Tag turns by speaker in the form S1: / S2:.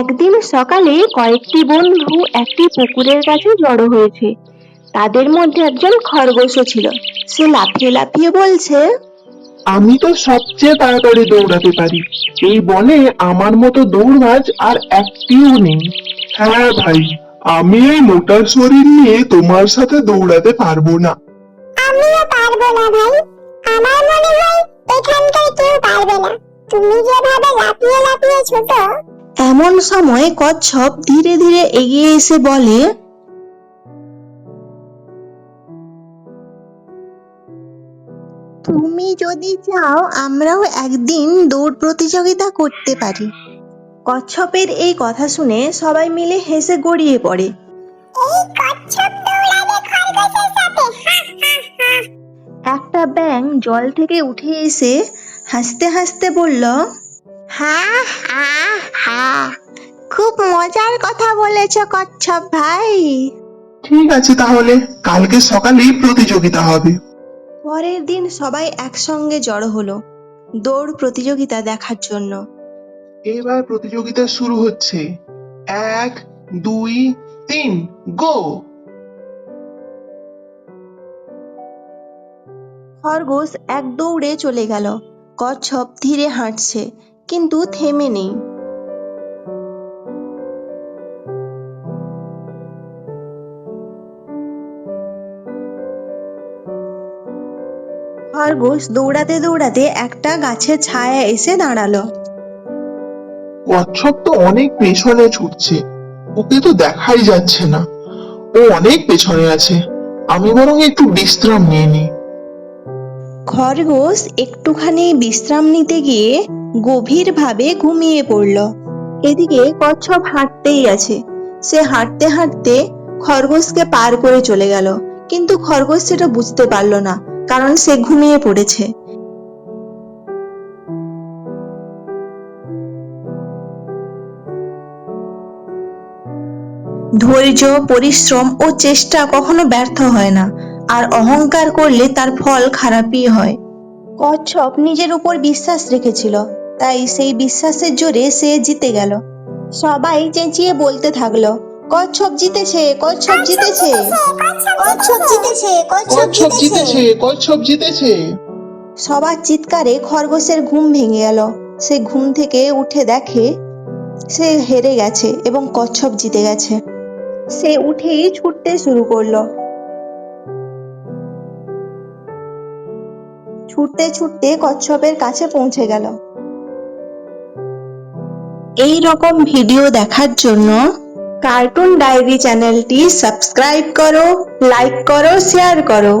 S1: একদিন সকালে কয়েকটি বন্ধু একটি পুকুরের কাছে জড়ো হয়েছে। তাদের মধ্যে একজন খরগোশও ছিল। সে লাফিয়ে লাফিয়ে বলছে
S2: আমি তো সবচেয়ে তাড়াতাড়ি দৌড়াতে পারি। এই বনে আমার মতো দৌড়বাজ আর একটিও নেই। হ্যাঁ ভাই আমি এই মোটা শরীর নিয়ে তোমার সাথে দৌড়াতে পারব না।
S3: আমিও পারব না ভাই। আমার মনে হয় এখানকার কেউ পারবে না। তুমি যেভাবে লাফিয়ে লাফিয়ে ছোট
S1: এমন সময় কচ্ছপ ধীরে ধীরে এগিয়ে এসে বলে তুমি যদি চাও আমরাও একদিন দৌড় প্রতিযোগিতা করতে পারি। কচ্ছপের এই কথা শুনে সবাই মিলে হেসে গড়িয়ে পড়ে। একটা ব্যাং জল থেকে উঠে এসে হাসতে হাসতে বলল হা হা হা। খুব মজার কথা বলেছ কচ্ছপ ভাই।
S2: ঠিক আছে তাহলে কালকে সকালেই প্রতিযোগিতা হবে।
S1: পরের দিন সবাই একসঙ্গে জড়ো হলো দৌড় প্রতিযোগিতা দেখার জন্য।
S2: এবার প্রতিযোগিতা শুরু হচ্ছে। এক দুই তিন গো!
S1: খরগোশ এক দৌড়ে চলে গেল। কচ্ছপ ধীরে হাঁটছে। কিন্তু থেমে নেই। খরগোশ দৌড়াতে দৌড়াতে একটা গাছের ছায়া এসে দাঁড়াল।
S2: কচ্ছপ তো অনেক পেছনে ছুটছে ওকে তো দেখাই যাচ্ছে না। ও অনেক পেছনে আছে আমি বরং একটু বিশ্রাম নিয়ে নিই।
S1: খরগোশ একটুখানি বিশ্রাম নিতে গিয়ে গভীরভাবে ঘুমিয়ে পড়ল। এদিকে কচ্ছপ হাঁটতেই আছে। সে হাঁটতে হাঁটতে খরগোশকে পার করে চলে গেল। কিন্তু খরগোশ সেটা বুঝতে পারল না, কারণ সে ঘুমিয়ে পড়েছে। ধৈর্য, পরিশ্রম ও চেষ্টা কখনো ব্যর্থ হয় না, আর অহংকার করলে তার ফল খারাপই হয়। কচ্ছপ নিজের উপর বিশ্বাস রেখেছিল। তাই সেই বিশ্বাসের জোরে সে জিতে গেল। সবাই চেঁচিয়ে বলতে থাকল কচ্ছপ জিতেছে কচ্ছপ জিতেছে।
S3: কচ্ছপ জিতেছে।
S2: কচ্ছপ জিতেছে কচ্ছপ জিতেছে।
S1: সবার চিৎকারে খরগোশের ঘুম ভেঙে গেল। সে ঘুম থেকে উঠে দেখে সে হেরে গেছে এবং কচ্ছপ জিতে গেছে। সে উঠেই ছুটতে শুরু করল। ছুটতে ছুটতে কচ্ছপের কাছে পৌঁছে গেল। এই রকম ভিডিও দেখার জন্য কার্টুন ডায়েরি চ্যানেলটি সাবস্ক্রাইব করো লাইক করো শেয়ার করো।